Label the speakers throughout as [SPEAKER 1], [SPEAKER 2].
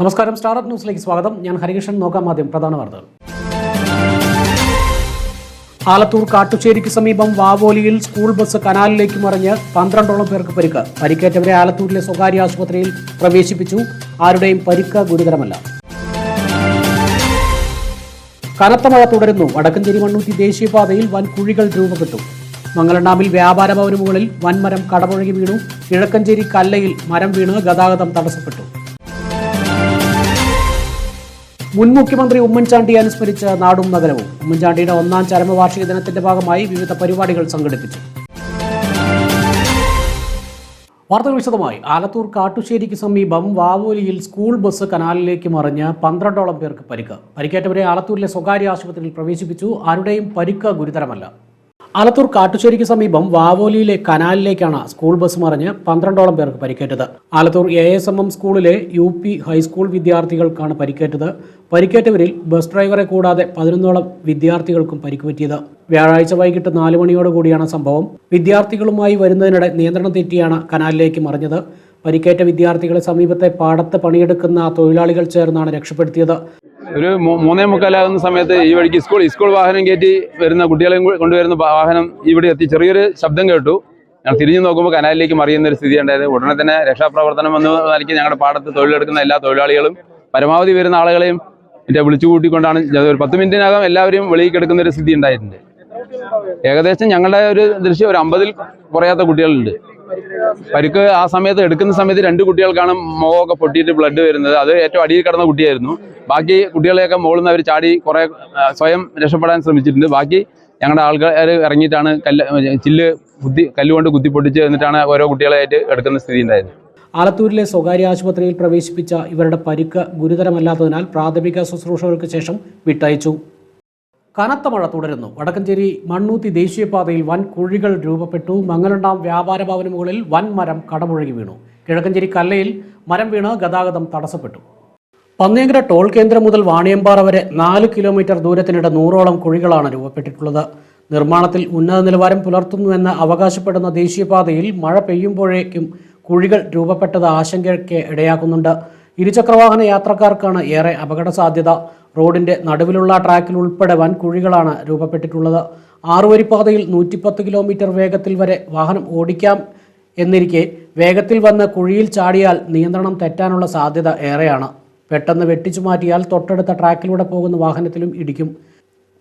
[SPEAKER 1] നമസ്കാരം. സ്റ്റാർട്ടപ്പ് ന്യൂസിലേക്ക് സ്വാഗതം. ഞാൻ ഹരികൃഷ്ണൻ. നോക്കാം ആദ്യം പ്രധാന വാർത്തകൾ. ആലത്തൂർ കാട്ടുശ്ശേരിക്ക് സമീപം വാവോലിയിൽ സ്കൂൾ ബസ് കനാലിലേക്ക് മറിഞ്ഞ് പന്ത്രണ്ടോളം പേർക്ക് പരിക്ക്. പരിക്കേറ്റവരെ ആലത്തൂരിലെ സ്വകാര്യ ആശുപത്രിയിൽ പ്രവേശിപ്പിച്ചു. ആരുടെയും പരിക്ക് ഗുരുതരമല്ല. കനത്ത മഴ തുടരുന്നു. വടക്കഞ്ചേരി മണ്ണൂത്തി ദേശീയപാതയിൽ വൻ കുഴികൾ രൂപപ്പെട്ടു. മംഗലണ്ടാമിൽ വ്യാപാര ഭവന് മുകളിൽ വൻമരം കടപുഴകി വീണു. കിഴക്കഞ്ചേരി കല്ലയിൽ മരം വീണ് ഗതാഗതം തടസ്സപ്പെട്ടു. മുൻ മുഖ്യമന്ത്രി ഉമ്മൻചാണ്ടി അനുസ്മരിച്ച നാടും നഗരവും. ഉമ്മൻചാണ്ടിയുടെ ഒന്നാം ചരമവാർഷിക ദിനത്തിന്റെ ഭാഗമായി വിവിധ പരിപാടികൾ സംഘടിപ്പിച്ചു. വാർത്തകൾ വിശദമായി. ആലത്തൂർ കാട്ടുശ്ശേരിക്ക് സമീപം വാവോലിയിൽ സ്കൂൾ ബസ് കനാലിലേക്ക് മറിഞ്ഞ് പന്ത്രണ്ടോളം പേർക്ക് പരിക്ക്. പരിക്കേറ്റവരെ ആലത്തൂരിലെ സ്വകാര്യ ആശുപത്രിയിൽ പ്രവേശിപ്പിച്ചു. ആരുടെയും പരിക്ക് ഗുരുതരമല്ല. ആലത്തൂർ കാട്ടുശ്ശേരിക്ക് സമീപം വാവോലിയിലെ കനാലിലേക്കാണ് സ്കൂൾ ബസ് മറിഞ്ഞ് പന്ത്രണ്ടോളം പേർക്ക് പരിക്കേറ്റത്. Alathur A S M M സ്കൂളിലെ യു പി ഹൈസ്കൂൾ വിദ്യാർത്ഥികൾക്കാണ് പരിക്കേറ്റത്. പരിക്കേറ്റവരിൽ ബസ് ഡ്രൈവറെ കൂടാതെ പതിനൊന്നോളം വിദ്യാർത്ഥികൾക്കും പരിക്ക് പറ്റിയത് വ്യാഴാഴ്ച വൈകിട്ട് നാല് മണിയോടുകൂടിയാണ് സംഭവം. വിദ്യാർത്ഥികളുമായി വരുന്നതിനിടെ നിയന്ത്രണം തെറ്റിയാണ് കനാലിലേക്ക് മറിഞ്ഞത്. പരിക്കേറ്റ വിദ്യാർത്ഥികളെ സമീപത്തെ പാടത്ത് പണിയെടുക്കുന്ന തൊഴിലാളികൾ ചേർന്നാണ് രക്ഷപ്പെടുത്തിയത്.
[SPEAKER 2] ഒരു മൂന്നേ മുക്കാലാകുന്ന സമയത്ത് ഈ വഴിക്ക് സ്കൂൾ സ്കൂൾ വാഹനം കയറ്റി വരുന്ന കുട്ടികളെ കൊണ്ടുവരുന്ന വാഹനം ഇവിടെ എത്തി. ചെറിയൊരു ശബ്ദം കേട്ടു. ഞങ്ങൾ തിരിഞ്ഞു നോക്കുമ്പോൾ കനാലിലേക്ക് മറിയുന്ന ഒരു സ്ഥിതി ഉണ്ടായത്. ഉടനെ തന്നെ രക്ഷാപ്രവർത്തനം എന്ന് നിലയ്ക്ക് ഞങ്ങളുടെ പാടത്ത് തൊഴിലെടുക്കുന്ന എല്ലാ തൊഴിലാളികളും. പരമാവധി വരുന്ന ആളുകളെയും മറ്റേ വിളിച്ചു കൂട്ടിക്കൊണ്ടാണ് ഒരു പത്ത് മിനിറ്റിനകം എല്ലാവരെയും വെളിയിൽ കിടക്കുന്ന ഒരു സ്ഥിതി ഉണ്ടായിട്ടുണ്ട്. ഏകദേശം ഞങ്ങളുടെ ഒരു ദൃശ്യം ഒരു അമ്പതിൽ കുറയാത്ത കുട്ടികളുണ്ട്. പരിക്ക് ആ സമയത്ത് എടുക്കുന്ന സമയത്ത് രണ്ട് കുട്ടികൾക്കാണ് മുഖമൊക്കെ പൊട്ടിയിട്ട് ബ്ലഡ് വരുന്നത്. അത് ഏറ്റവും അടിയിൽ കിടന്ന കുട്ടിയായിരുന്നു. ബാക്കി കുട്ടികളെയൊക്കെ മുകളിൽ നിന്ന് അവർ ചാടി കുറേ സ്വയം രക്ഷപ്പെടാൻ ശ്രമിച്ചിട്ടുണ്ട്. ബാക്കി ഞങ്ങളുടെ ആൾക്കാർ ഇറങ്ങിയിട്ടാണ് കല്ല് ചില്ല് കുത്തി കല്ലുകൊണ്ട് കുത്തി പൊട്ടിച്ച് എന്നിട്ടാണ് ഓരോ കുട്ടികളായിട്ട് എടുക്കുന്ന സ്ഥിതി ഉണ്ടായത്.
[SPEAKER 1] ആലത്തൂരിലെ സ്വകാര്യ ആശുപത്രിയിൽ പ്രവേശിപ്പിച്ച ഇവരുടെ പരിക്ക് ഗുരുതരമല്ലാത്തതിനാൽ പ്രാഥമിക ശുശ്രൂഷകൾക്ക് ശേഷം വിട്ടയച്ചു. കനത്ത മഴ തുടരുന്നു. വടക്കഞ്ചേരി മണ്ണൂത്തി ദേശീയപാതയിൽ വൻ കുഴികൾ രൂപപ്പെട്ടു. മംഗലണ്ടാം വ്യാപാര ഭവന് മുകളിൽ വൻ മരം കടമുഴകി വീണു. കിഴക്കഞ്ചേരി കല്ലയിൽ മരം വീണ് ഗതാഗതം തടസ്സപ്പെട്ടു. പന്നിയങ്കര ടോൾ കേന്ദ്രം മുതൽ വാണിയമ്പാറ വരെ നാല് കിലോമീറ്റർ ദൂരത്തിനിടെ നൂറോളം കുഴികളാണ് രൂപപ്പെട്ടിട്ടുള്ളത്. നിർമ്മാണത്തിൽ ഉന്നത നിലവാരം പുലർത്തുന്നുവെന്ന് അവകാശപ്പെടുന്ന ദേശീയപാതയിൽ മഴ പെയ്യുമ്പോഴേക്കും കുഴികൾ രൂപപ്പെട്ടത് ആശങ്കയ്ക്ക് ഇടയാക്കുന്നുണ്ട്. ഇരുചക്രവാഹന യാത്രക്കാർക്കാണ് ഏറെ അപകട സാധ്യത റോഡിന്റെ നടുവിലുള്ള ട്രാക്കിൽ ഉൾപ്പെടെ വൻ കുഴികളാണ് രൂപപ്പെട്ടിട്ടുള്ളത്. ആറുവരിപ്പാതയിൽ നൂറ്റിപ്പത്ത് കിലോമീറ്റർ വേഗത്തിൽ വരെ വാഹനം ഓടിക്കാം എന്നിരിക്കെ വേഗത്തിൽ വന്ന് കുഴിയിൽ ചാടിയാൽ നിയന്ത്രണം തെറ്റാനുള്ള സാധ്യത ഏറെയാണ്. പെട്ടെന്ന് വെട്ടിച്ചു മാറ്റിയാൽ തൊട്ടടുത്ത ട്രാക്കിലൂടെ പോകുന്ന വാഹനത്തിലും ഇടിക്കും.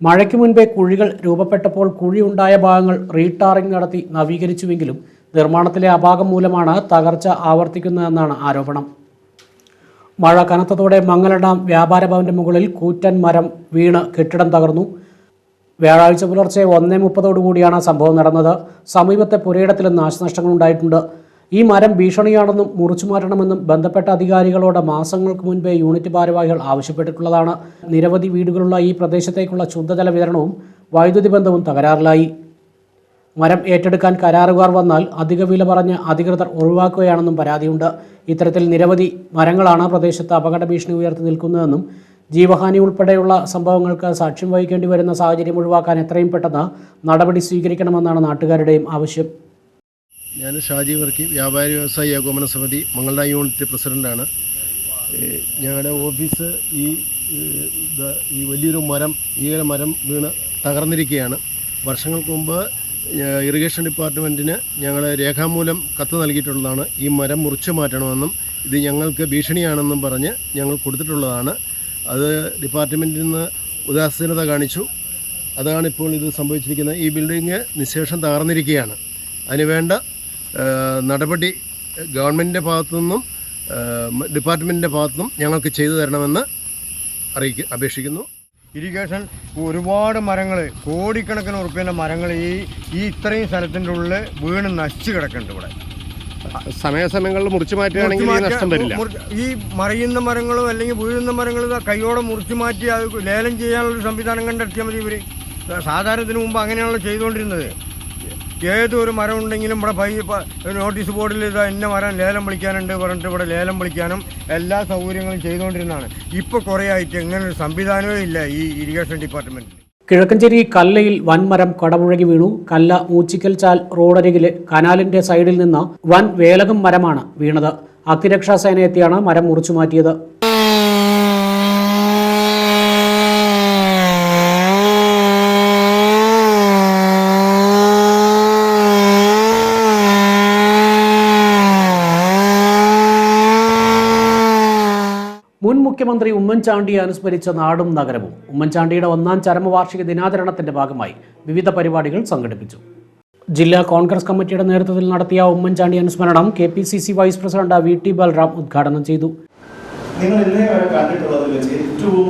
[SPEAKER 1] മഴയ്ക്ക് മുൻപേ കുഴികൾ രൂപപ്പെട്ടപ്പോൾ കുഴി ഉണ്ടായ ഭാഗങ്ങൾ റീടാറിംഗ് നടത്തി നവീകരിച്ചുവെങ്കിലും നിർമ്മാണത്തിലെ അപാകം മൂലമാണ് തകർച്ച ആവർത്തിക്കുന്നതെന്നാണ് ആരോപണം. മഴ കനത്തതോടെ മംഗല ഡാം വ്യാപാര ഭവന്റെ മുകളിൽ കൂറ്റൻ മരം വീണ് കെട്ടിടം തകർന്നു. വ്യാഴാഴ്ച പുലർച്ചെ ഒന്നേ മുപ്പതോടുകൂടിയാണ് സംഭവം നടന്നത്. സമീപത്തെ പുരയിടത്തിലും നാശനഷ്ടങ്ങൾ ഉണ്ടായിട്ടുണ്ട് ഈ മരം ഭീഷണിയാണെന്നും മുറിച്ചു മാറ്റണമെന്നും ബന്ധപ്പെട്ട അധികാരികളോട് മാസങ്ങൾക്ക് മുൻപേ യൂണിറ്റ് ഭാരവാഹികൾ ആവശ്യപ്പെട്ടിട്ടുള്ളതാണ്. നിരവധി വീടുകളുള്ള ഈ പ്രദേശത്തേക്കുള്ള ശുദ്ധജല വിതരണവും വൈദ്യുതി ബന്ധവും തകരാറിലായി. മരം ഏറ്റെടുക്കാൻ കരാറുകാർ വന്നാൽ അധിക വില പറഞ്ഞ് അധികൃതർ ഒഴിവാക്കുകയാണെന്നും പരാതിയുണ്ട്. ഇത്തരത്തിൽ നിരവധി മരങ്ങളാണ് പ്രദേശത്ത് അപകട ഭീഷണി ഉയർത്തി നിൽക്കുന്നതെന്നും ജീവഹാനി ഉൾപ്പെടെയുള്ള സംഭവങ്ങൾക്ക് സാക്ഷ്യം വഹിക്കേണ്ടി വരുന്ന സാഹചര്യം ഒഴിവാക്കാൻ എത്രയും പെട്ടെന്ന് നടപടി സ്വീകരിക്കണമെന്നാണ് നാട്ടുകാരുടെയും ആവശ്യം.
[SPEAKER 3] ഞാൻ ഷാജി വർക്കി വ്യാപാരി വ്യവസായി ഏകോപന സമിതി മംഗള യൂണിറ്റ് പ്രസിഡന്റാണ് ഞങ്ങളുടെ ഓഫീസ് ഈ ഈ വലിയൊരു മരം ഈ മരം വീണ് തകർന്നിരിക്കുകയാണ് വർഷങ്ങൾക്ക് മുമ്പ് ഇറിഗേഷൻ ഡിപ്പാർട്ട്മെന്റിന് ഞങ്ങൾ രേഖാമൂലം കത്ത് നൽകിയിട്ടുള്ളതാണ്. ഈ മരം മുറിച്ചു മാറ്റണമെന്നും ഇത് ഞങ്ങൾക്ക് ഭീഷണിയാണെന്നും പറഞ്ഞ് ഞങ്ങൾ കൊടുത്തിട്ടുള്ളതാണ്. അത് ഡിപ്പാർട്ട്മെന്റിൽ നിന്ന് ഉദാസീനത കാണിച്ചു. അതാണ് ഇപ്പോൾ ഇത് സംഭവിച്ചിരിക്കുന്നത്. ഈ ബിൽഡിങ് നിശേഷം തകർന്നിരിക്കുകയാണ് അതിനുവേണ്ട നടപടി ഗവൺമെന്റിന്റെ ഭാഗത്തു നിന്നും ഏഹ്, ഡിപ്പാർട്ട്മെന്റിന്റെ ഭാഗത്തു നിന്നും ഞങ്ങൾക്ക് ചെയ്തു തരണമെന്ന് അറിയിക്കുക അപേക്ഷിക്കുന്നു.
[SPEAKER 4] ഇറിഗേഷൻ ഒരുപാട് മരങ്ങൾ കോടിക്കണക്കിന് ഉറുപ്പ്യന്റെ മരങ്ങൾ ഈ ഈ ഇത്രയും സ്ഥലത്തിന്റെ ഉള്ളിൽ വീണ് നശിച്ചു കിടക്കുന്നുണ്ട് ഇവിടെ.
[SPEAKER 3] സമയാസമയങ്ങളിൽ മുറിച്ചു മാറ്റുകയാണെങ്കിൽ ഈ
[SPEAKER 4] മുറിച്ച്
[SPEAKER 3] നഷ്ടം വരില്ല.
[SPEAKER 4] ഈ മറിയുന്ന മരങ്ങളും അല്ലെങ്കിൽ വീഴുന്ന മരങ്ങളും കൈയോടെ മുറിച്ചു മാറ്റി അത് ലേലം ചെയ്യാനുള്ള സംവിധാനം കണ്ടെത്തിയാൽ മതി ഇവർ സാധാരണത്തിന് മുമ്പ് അങ്ങനെയാണല്ലോ ചെയ്തുകൊണ്ടിരുന്നത്. ഏതൊരു മരം ഉണ്ടെങ്കിലും ഇവിടെ പൈ നോട്ടീസ് ബോർഡിൽ ഇതാ ഇന്ന മരം ലേലം വിളിക്കാനുണ്ട് പറഞ്ഞിട്ട് ഇവിടെ ലേലം വിളിക്കാനും എല്ലാ സൗകര്യങ്ങളും ചെയ്തുകൊണ്ടിരുന്നതാണ്. ഇപ്പോൾ കുറേ ആയിട്ട് ഇങ്ങനെ ഒരു സംവിധാനമേ ഇല്ല ഈ ഇറിഗേഷൻ ഡിപ്പാർട്ട്മെന്റിൽ
[SPEAKER 1] കിഴക്കഞ്ചേരി കല്ലയിൽ വൻമരം കടപുഴകി വീണു. കല്ല മൂച്ചിക്കൽ ചാൽ റോഡരികിലെ കനാലിന്റെ സൈഡിൽ നിന്ന് വൻ വേലകം മരമാണ് വീണത്. അഗ്നിരക്ഷാ സേന എത്തിയാണ് മരം മുറിച്ചു മാറ്റിയത് മുൻ മുഖ്യമന്ത്രി ഉമ്മൻചാണ്ടിയെ അനുസ്മരിച്ച നാടും നഗരവും. ഉമ്മൻചാണ്ടിയുടെ ഒന്നാം ചരമവാർഷിക ദിനാചരണത്തിന്റെ ഭാഗമായി വിവിധ പരിപാടികൾ സംഘടിപ്പിച്ചു. ജില്ലാ കോൺഗ്രസ് കമ്മിറ്റിയുടെ നേതൃത്വത്തിൽ നടത്തിയ ഉമ്മൻചാണ്ടി അനുസ്മരണം K P C C vice president V T Balram ഉദ്ഘാടനം ചെയ്തു.
[SPEAKER 5] നിങ്ങൾ ഏറ്റവും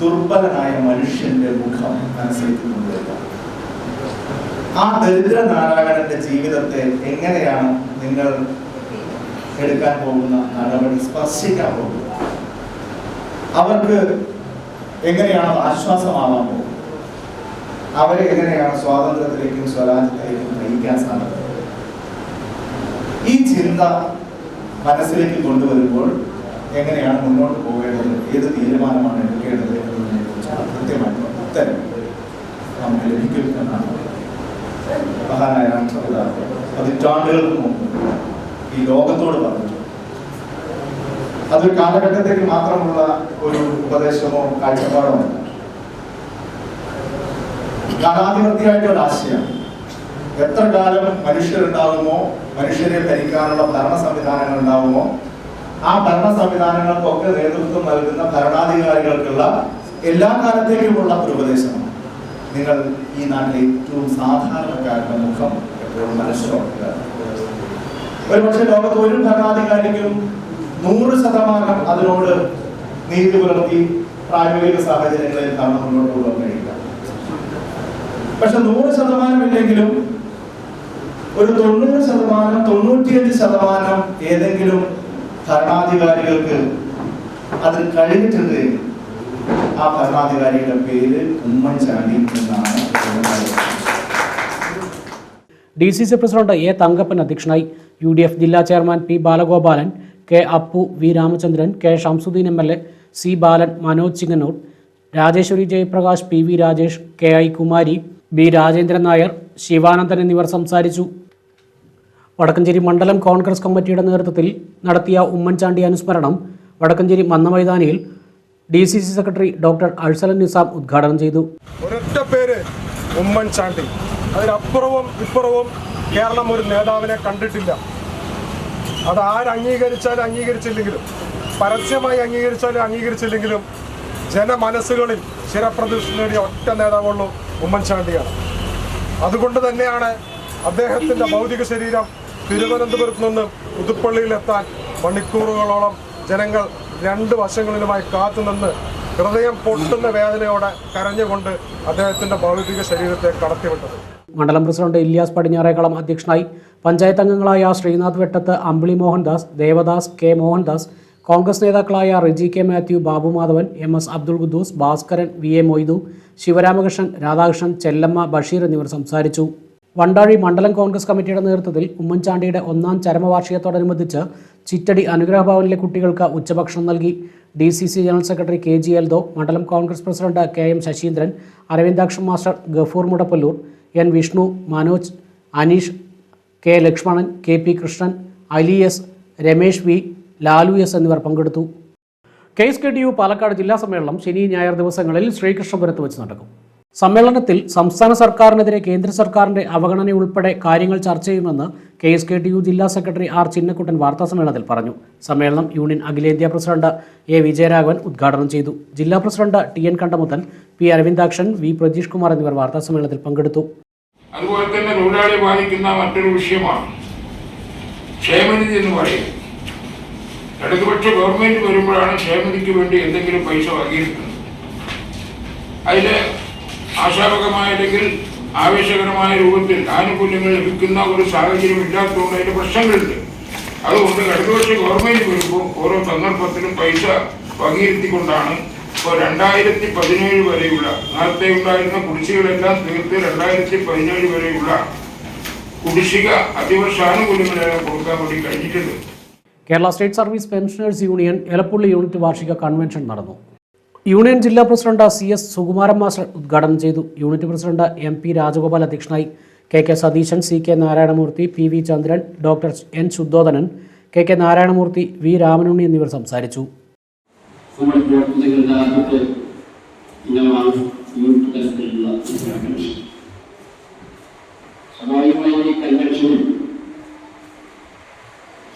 [SPEAKER 5] ദുർബലനായ മനുഷ്യന്റെ മുഖം മനസ്സിലേക്ക് ആ ദരിദ്ര നാരായണന്റെ ജീവിതത്തെ എങ്ങനെയാണ് നിങ്ങൾ എടുക്കാൻ പോകുന്ന നടപടി സ്പർശിക്കാൻ പോകുന്നത്? അവർക്ക് എങ്ങനെയാണ് ആശ്വാസമാവാൻ പോകുന്നത്? അവരെ എങ്ങനെയാണ് സ്വാതന്ത്ര്യത്തിലേക്കും സ്വരാജ്യത്തിലേക്കും നയിക്കാൻ സാധിക്കുന്നത്? ഈ ചിന്ത മനസ്സിലേക്ക് കൊണ്ടുവരുമ്പോൾ എങ്ങനെയാണ് മുന്നോട്ട് പോകേണ്ടത്? ഏത് തീരുമാനമാണ് എടുക്കേണ്ടത് എന്നതിനെ കുറിച്ചാണ് കൃത്യമായിട്ടുള്ള ഉത്തരം നമുക്ക് ലഭിക്കും എന്നാണ് മഹാനായ പതിറ്റാണ്ടുകൾക്ക് മുമ്പ് ഈ ലോകത്തോട് പറഞ്ഞു അതൊരു കാലഘട്ടത്തേക്ക് മാത്രമുള്ള ഒരു ഉപദേശമോ കാഴ്ചപ്പാടോ അല്ല. ഒരു ആശയം. എത്ര കാലം മനുഷ്യരുണ്ടാകുമോ മനുഷ്യരെ ഭരിക്കാനുള്ള ഭരണ സംവിധാനങ്ങൾ ഉണ്ടാകുമോ ആ ഭരണ സംവിധാനങ്ങൾക്കൊക്കെ നേതൃത്വം നൽകുന്ന ഭരണാധികാരികൾക്കുള്ള എല്ലാ കാലത്തേക്കുമുള്ള ഒരു ഉപദേശമാണ്. നിങ്ങൾ ഈ നാട്ടിലെ ഏറ്റവും സാധാരണക്കാരുടെ മുഖം എപ്പോഴും മനസ്സിലാക്കുക ഒരുപക്ഷെ ലോകത്ത് ഒരു ഭരണാധികാരിക്കും നൂറ് ശതമാനം അതിനോട് നീതി പുലർത്തി പ്രായോഗിക സാഹചര്യങ്ങളിൽ നമ്മൾ മുന്നോട്ട് പോകാൻ കഴിയില്ല പക്ഷെ നൂറ് ശതമാനം ഇല്ലെങ്കിലും ഒരു തൊണ്ണൂറ് ശതമാനം തൊണ്ണൂറ്റിയഞ്ച് ശതമാനം ഏതെങ്കിലും ഭരണാധികാരികൾക്ക് അത് കഴിഞ്ഞിട്ടുണ്ട് ആ ഭരണാധികാരിയുടെ പേര് ഉമ്മൻചാണ്ടി എന്നാണ്.
[SPEAKER 1] D C C president A Thankappan അധ്യക്ഷനായി യു ഡി എഫ് ജില്ലാ chairman P Balagopalan K Appu V Ramachandran K Shamsuddin M L A C Balan Manoj Chinganoor Rajeswari Jayaprakash P V Rajesh K I Kumari B Rajendran Nair Sivanandan എന്നിവർ സംസാരിച്ചു. വടക്കഞ്ചേരി മണ്ഡലം കോൺഗ്രസ് കമ്മിറ്റിയുടെ നേതൃത്വത്തിൽ നടത്തിയ ഉമ്മൻചാണ്ടി അനുസ്മരണം Vadakkanchery മന്നമൈതാനിയിൽ D C C secretary doctor Arsalan Nizam ഉദ്ഘാടനം ചെയ്തു.
[SPEAKER 6] ഒരൊറ്റ പേര് ഉമ്മൻചാണ്ടി. അതിനപ്പുറവും ഇപ്പുറവും കേരളം ഒരു നേതാവിനെ കണ്ടിട്ടില്ല. അത് അംഗീകരിച്ചാലും അംഗീകരിച്ചില്ലെങ്കിലും പരസ്യമായി അംഗീകരിച്ചാലും അംഗീകരിച്ചില്ലെങ്കിലും ജനമനസ്സുകളിൽ ചിരപ്രതിഷ്ഠ നേടിയ ഒറ്റ നേതാവുള്ളൂ ഉമ്മൻചാണ്ടിയാണ് അതുകൊണ്ട് തന്നെയാണ് അദ്ദേഹത്തിന്റെ ഭൗതിക ശരീരം തിരുവനന്തപുരത്ത് നിന്ന് പുതുപ്പള്ളിയിലെത്താൻ മണിക്കൂറുകളോളം ജനങ്ങൾ രണ്ട് വശങ്ങളിലുമായി കാത്തുനിന്ന് ഹൃദയം പൊട്ടുന്ന വേദനയോടെ കരഞ്ഞുകൊണ്ട് അദ്ദേഹത്തിന്റെ ഭൗതിക ശരീരത്തെ കടത്തിവിട്ടത്.
[SPEAKER 1] മണ്ഡലം പ്രസിഡന്റ് ഇല്യാസ് പടിഞ്ഞാറേക്കളം അധ്യക്ഷനായി പഞ്ചായത്ത് അംഗങ്ങളായ ശ്രീനാഥ് വെട്ടത്ത് അമ്പിളി മോഹൻദാസ് ദേവദാസ് കെ മോഹൻദാസ് കോൺഗ്രസ് നേതാക്കളായ Riji K Mathew Babu Madhavan M S Abdul Quddus Bhaskaran V A Moidu Sivaramakrishnan Radhakrishnan Chellamma Basheer എന്നിവർ സംസാരിച്ചു. വണ്ടാഴി മണ്ഡലം കോൺഗ്രസ് കമ്മിറ്റിയുടെ നേതൃത്വത്തിൽ ഉമ്മൻചാണ്ടിയുടെ ഒന്നാം ചരമവാർഷികത്തോടനുബന്ധിച്ച് ചിറ്റടി അനുഗ്രഹഭവനിലെ കുട്ടികൾക്ക് ഉച്ചഭക്ഷണം നൽകി. D C C general secretary K G Eldho മണ്ഡലം Congress president K M Sasindran Aravindakshan master Gafoor Mudappallur N Vishnu Manoj Aneesh K Lakshmanan K P Krishnan Ali S Ramesh V Lalu S എന്നിവർ പങ്കെടുത്തു. K S K D U Palakkad ജില്ലാ സമ്മേളനം ശനി ഞായർ ദിവസങ്ങളിൽ ശ്രീകൃഷ്ണപുരത്ത് വെച്ച് നടക്കും. സമ്മേളനത്തിൽ സംസ്ഥാന സർക്കാരിനെതിരെ കേന്ദ്ര സർക്കാരിന്റെ അവഗണനയുൾപ്പെടെ കാര്യങ്ങൾ ചർച്ച ചെയ്യുമെന്ന് K S K T U ജില്ലാ സെക്രട്ടറി ആർ ചിന്നക്കുട്ടൻ വാർത്താസമ്മേളനത്തിൽ പറഞ്ഞു. സമ്മേളനം യൂണിയൻ അഖിലേന്ത്യാ പ്രസിഡന്റ് എ വിജയരാഘവൻ ഉദ്ഘാടനം ചെയ്തു. ജില്ലാ president T N Kandamuthan P Aravindakshan V Prajeesh Kumar എന്നിവർ വാർത്താസമ്മേളനത്തിൽ പങ്കെടുത്തു.
[SPEAKER 7] അതുപോലെ തന്നെ തൊഴിലാളി ബാധിക്കുന്ന മറ്റൊരു വിഷയമാണ്. ക്ഷേമനിധി എന്ന് പറയും ഇടതുപക്ഷ ഗവൺമെന്റ് വരുമ്പോഴാണ് ക്ഷേമനിധിക്ക് വേണ്ടി എന്തെങ്കിലും പൈസ അതിൽ ആശാപകമായ അല്ലെങ്കിൽ ആവേശകരമായ രൂപത്തിൽ ആനുകൂല്യങ്ങൾ ലഭിക്കുന്ന ഒരു സാഹചര്യം ഇല്ലാത്തതുകൊണ്ട് അതിന്റെ പ്രശ്നങ്ങളുണ്ട്. അതുകൊണ്ട് ഇടതുപക്ഷ ഗവൺമെന്റ് വരുമ്പോൾ ഓരോ സന്ദർഭത്തിലും പൈസ വകയിരുത്തിക്കൊണ്ടാണ് ഇപ്പോൾ രണ്ടായിരത്തി പതിനേഴ് വരെയുള്ള നേരത്തെ ഉണ്ടായിരുന്ന കുടിശ്ശികളെല്ലാം തീർത്ത് രണ്ടായിരത്തി പതിനേഴ് വരെയുള്ള കുടിശ്ശിക അതിവർഷ ആനുകൂല്യങ്ങളെല്ലാം കൊടുക്കാൻ വേണ്ടി കഴിഞ്ഞിട്ടുണ്ട്.
[SPEAKER 1] Kerala state service pensioners union Elappully unit വാർഷിക കൺവെൻഷൻ നടന്നു. യൂണിയൻ ജില്ലാ president C S Sukumaran master ഉദ്ഘാടനം ചെയ്തു. Unit president M P Rajagopal അധ്യക്ഷനായി. K K Satheesan C K Narayanamoorthy P V Chandran doctor N Suddhodhanan K K Narayanamoorthy V Ramanunni എന്നിവർ സംസാരിച്ചു.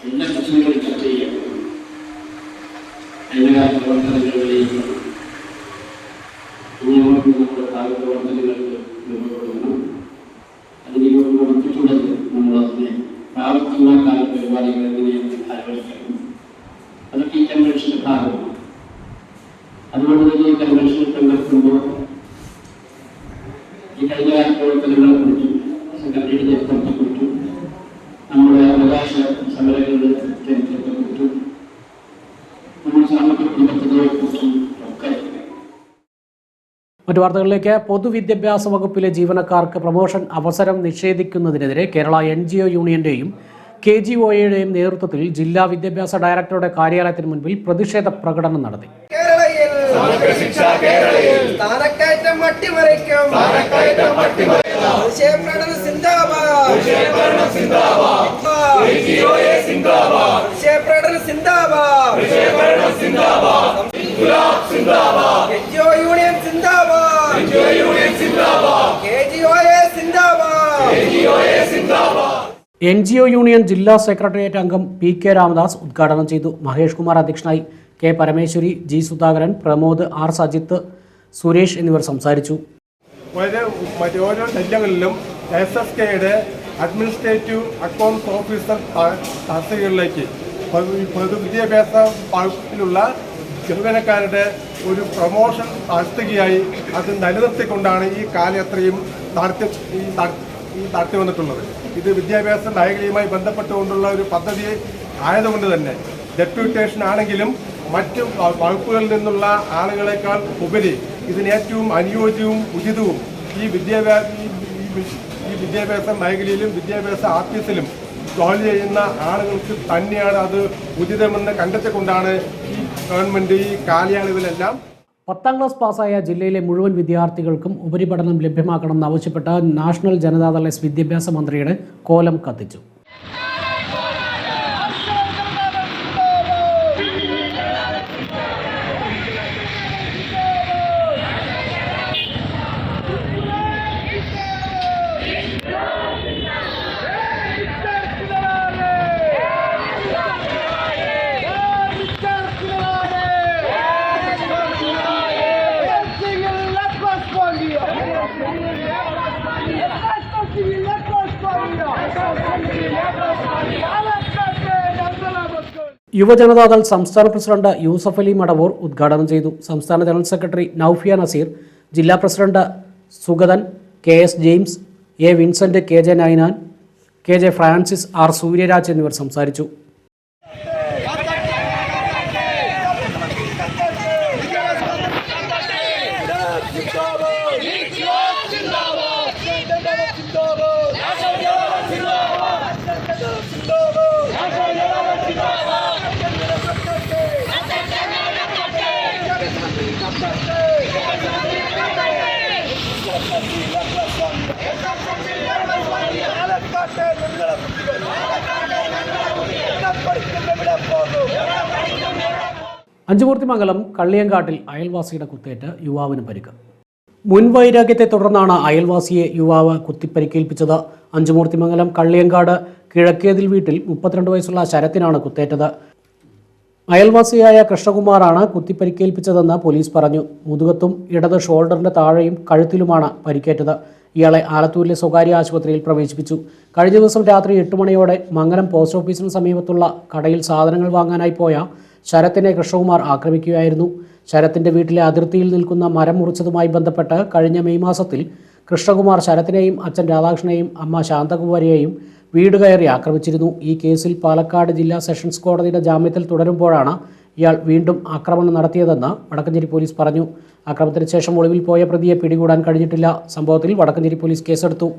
[SPEAKER 8] എല്ലാ പ്രശ്നങ്ങളും ചർച്ച എല്ലാ പ്രവർത്തനങ്ങളിലേക്ക് അതുകൊണ്ട് തന്നെ കൺവെൻഷൻ പങ്കെടുക്കുമ്പോൾ ഈ കഴിഞ്ഞകാല പ്രവർത്തനങ്ങളെ കുറിച്ചും സംഘടനയുടെ ചരിത്രത്തെക്കുറിച്ചും നമ്മുടെ അവകാശ സമരങ്ങളുടെ ചരിത്രത്തെക്കുറിച്ചും നമ്മുടെ സാമൂഹ്യ പ്രതിബദ്ധതയെക്കുറിച്ചും ഒക്കെ.
[SPEAKER 1] മറ്റു വാർത്തകളിലേക്ക്. പൊതുവിദ്യാഭ്യാസ വകുപ്പിലെ ജീവനക്കാർക്ക് പ്രമോഷൻ അവസരം നിഷേധിക്കുന്നതിനെതിരെ കേരള എൻ ജി ഒ യൂണിയന്റെയും കെ ജി ഒയുടെയും നേതൃത്വത്തിൽ ജില്ലാ വിദ്യാഭ്യാസ ഡയറക്ടറുടെ കാര്യാലയത്തിന് മുൻപിൽ പ്രതിഷേധ പ്രകടനം നടത്തി.
[SPEAKER 9] കേരളയിൽ. സ്ഥാനക്കയറ്റം അട്ടിമറിക്കും വിഷയപ്രകടനം സിന്ദാബാദ്. വിഷയപ്രകടനം സിന്ദാബാദ്. എൻജിഒ യൂണിയൻ സിന്ദാബാദ്. ജി സിന്ദാബാദ്. എ സിന്ദാബാദ്.
[SPEAKER 1] എൻ ജി ഒ യൂണിയൻ ജില്ലാ സെക്രട്ടേറിയറ്റ് അംഗം പി കെ രാമദാസ് ഉദ്ഘാടനം ചെയ്തു. മഹേഷ് കുമാർ അധ്യക്ഷനായി K Parameswari G Sudhakaran Pramod R Sajith Suresh എന്നിവർ സംസാരിച്ചു.
[SPEAKER 6] ഓരോ ജില്ലകളിലും എസ് എസ് കെയുടെ അഡ്മിനിസ്ട്രേറ്റീവ് അക്കൗണ്ട്സ് ഓഫീസർ തസ്തികകളിലേക്ക് പൊതു- പൊതുവിദ്യാഭ്യാസ വകുപ്പിലുള്ള ജീവനക്കാരുടെ ഒരു പ്രൊമോഷൻ തസ്തികയായി അത് നിലനിർത്തിക്കൊണ്ടാണ് ഈ കാലയാത്രയും നടത്തി ഈ നട- ഈ നടത്തി വന്നിട്ടുള്ളത്. ഇത് വിദ്യാഭ്യാസ മേഖലയുമായി ബന്ധപ്പെട്ടുകൊണ്ടുള്ള ഒരു പദ്ധതി ആയതുകൊണ്ട് തന്നെ. ഡെപ്യൂട്ടേഷൻ ആണെങ്കിലും മറ്റ് വകുപ്പുകളിൽ നിന്നുള്ള ആളുകളെക്കാൾ ഉപരി ഇതിന് ഏറ്റവും അനുയോജ്യവും ഉചിതവും ഈ വിദ്യാഭ്യാസ ഈ വിദ്യാഭ്യാസ മേഖലയിലും വിദ്യാഭ്യാസ ആഫീസിലും ജോലി ചെയ്യുന്ന ആളുകൾക്ക് തന്നെയാണ് അത് ഉചിതമെന്ന് കണ്ടെത്തിക്കൊണ്ടാണ് ഈ ഗവൺമെന്റ് ഈ കാലയളവിലെല്ലാം
[SPEAKER 1] പത്താം ക്ലാസ് പാസ്സായ ജില്ലയിലെ മുഴുവൻ വിദ്യാർത്ഥികൾക്കും ഉപരിപഠനം ലഭ്യമാക്കണമെന്ന് ആവശ്യപ്പെട്ട നാഷണൽ ജനതാദൾ എസ് വിദ്യാഭ്യാസ മന്ത്രിയുടെ കോലം കത്തിച്ചു. യുവജനതാദൾ സംസ്ഥാന പ്രസിഡന്റ് യൂസഫ് അലി മടവൂർ ഉദ്ഘാടനം ചെയ്തു. സംസ്ഥാന ജനറൽ സെക്രട്ടറി നൌഫിയ നസീർ ജില്ലാ president Sugathan K S James A Vincent K J Ninan K J Francis R Suryaraj എന്നിവർ സംസാരിച്ചു. അഞ്ചുമൂർത്തിമംഗലം കള്ളിയങ്കാട്ടിൽ അയൽവാസിയുടെ കുത്തേറ്റ് യുവാവിന് പരിക്ക്. മുൻവൈരാഗ്യത്തെ തുടർന്നാണ് അയൽവാസിയെ യുവാവ് കുത്തിപ്പരിക്കേൽപ്പിച്ചത്. അഞ്ചുമൂർത്തിമംഗലം കള്ളിയങ്കാട് കിഴക്കേതിൽ വീട്ടിൽ മുപ്പത്തിരണ്ട് വയസ്സുള്ള ശരത്തിനാണ് കുത്തേറ്റത്. അയൽവാസിയായ കൃഷ്ണകുമാറാണ് കുത്തിപ്പരിക്കേൽപ്പിച്ചതെന്ന് പോലീസ് പറഞ്ഞു. മുതുകത്തും ഇടത് ഷോൾഡറിന്റെ താഴെയും കഴുത്തിലുമാണ് പരിക്കേറ്റത്. ഇയാളെ ആലത്തൂരിലെ സ്വകാര്യ ആശുപത്രിയിൽ പ്രവേശിപ്പിച്ചു. കഴിഞ്ഞ ദിവസം രാത്രി എട്ട് മണിയോടെ മംഗലം പോസ്റ്റ് ഓഫീസിന് സമീപത്തുള്ള കടയിൽ സാധനങ്ങൾ വാങ്ങാനായി പോയ ശരത്തിനെ കൃഷ്ണകുമാർ ആക്രമിക്കുകയായിരുന്നു. ശരത്തിന്റെ വീട്ടിലെ അതിർത്തിയിൽ നിൽക്കുന്ന മരം മുറിച്ചതുമായി ബന്ധപ്പെട്ട് കഴിഞ്ഞ മെയ് മാസത്തിൽ കൃഷ്ണകുമാർ ശരത്തിനെയും അച്ഛൻ രാധാകൃഷ്ണനെയും അമ്മ ശാന്തകുമാരിയെയും വീട് കയറി ആക്രമിച്ചിരുന്നു. ഈ കേസിൽ പാലക്കാട് ജില്ലാ സെഷൻസ് കോടതിയുടെ ജാമ്യത്തിൽ തുടരുമ്പോഴാണ് ഇയാൾ വീണ്ടും ആക്രമണം നടത്തിയതെന്ന് വടക്കഞ്ചേരി പോലീസ് പറഞ്ഞു. ആക്രമണത്തിന് ശേഷം ഒളിവിൽ പോയ പ്രതിയെ പിടികൂടാൻ കഴിഞ്ഞിട്ടില്ല. സംഭവത്തിൽ വടക്കഞ്ചേരി പോലീസ് കേസെടുത്തു.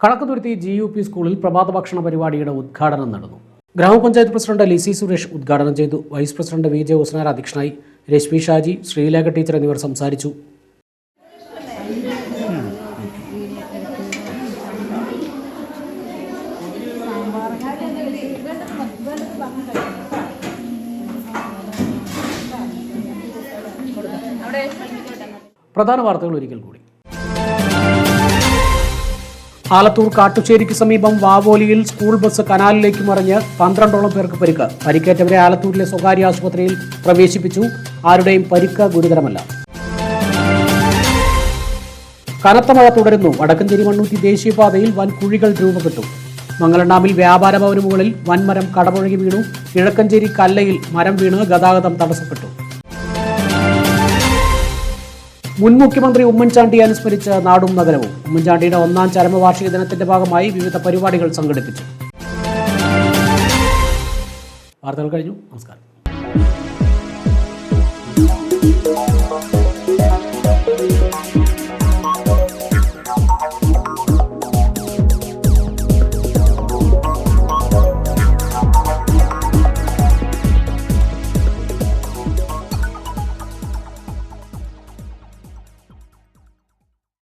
[SPEAKER 1] കണക്കുതുരുത്തി ജി യു പി സ്കൂളിൽ പ്രഭാത ഭക്ഷണ പരിപാടിയുടെ ഉദ്ഘാടനം നടന്നു. ഗ്രാമപഞ്ചായത്ത് പ്രസിഡന്റ് ലിസി സുരേഷ് ഉദ്ഘാടനം ചെയ്തു. Vice president V J Usnar അധ്യക്ഷനായി. രശ്മി ഷാജി ശ്രീലേഖ ടീച്ചർ എന്നിവർ സംസാരിച്ചു. പ്രധാന വാർത്തകൾ ഒരിക്കൽ കൂടി. ആലത്തൂർ കാട്ടുശ്ശേരിക്ക് സമീപം വാവോലിയിൽ സ്കൂൾ ബസ് കനാലിലേക്ക് മറിഞ്ഞ് പന്ത്രണ്ടോളം പേർക്ക് പരിക്ക്. പരിക്കേറ്റവരെ ആലത്തൂരിലെ സ്വകാര്യ ആശുപത്രിയിൽ പ്രവേശിപ്പിച്ചു. ആരുടെയും പരിക്ക് ഗുരുതരമല്ല. കനത്ത മഴ തുടരുന്നു. വടക്കഞ്ചേരി തിരുവണ്ണൂറ്റി ദേശീയപാതയിൽ വൻ കുഴികൾ രൂപപ്പെട്ടു. മംഗലണ്ടാമിൽ വ്യാപാര ഭവന് മുകളിൽ വൻമരം കടപുഴകി വീണു. കിഴക്കഞ്ചേരി കല്ലയിൽ മരം വീണ് ഗതാഗതം തടസ്സപ്പെട്ടു. മുൻ മുഖ്യമന്ത്രി ഉമ്മൻചാണ്ടി അനുസ്മരിച്ച് നാടും നഗരവും. ഉമ്മൻചാണ്ടിയുടെ ഒന്നാം ചരമവാർഷിക ദിനത്തിന്റെ ഭാഗമായി വിവിധ പരിപാടികൾ സംഘടിപ്പിച്ചു. വാർത്തകൾ കഴിഞ്ഞു. നമസ്കാരം.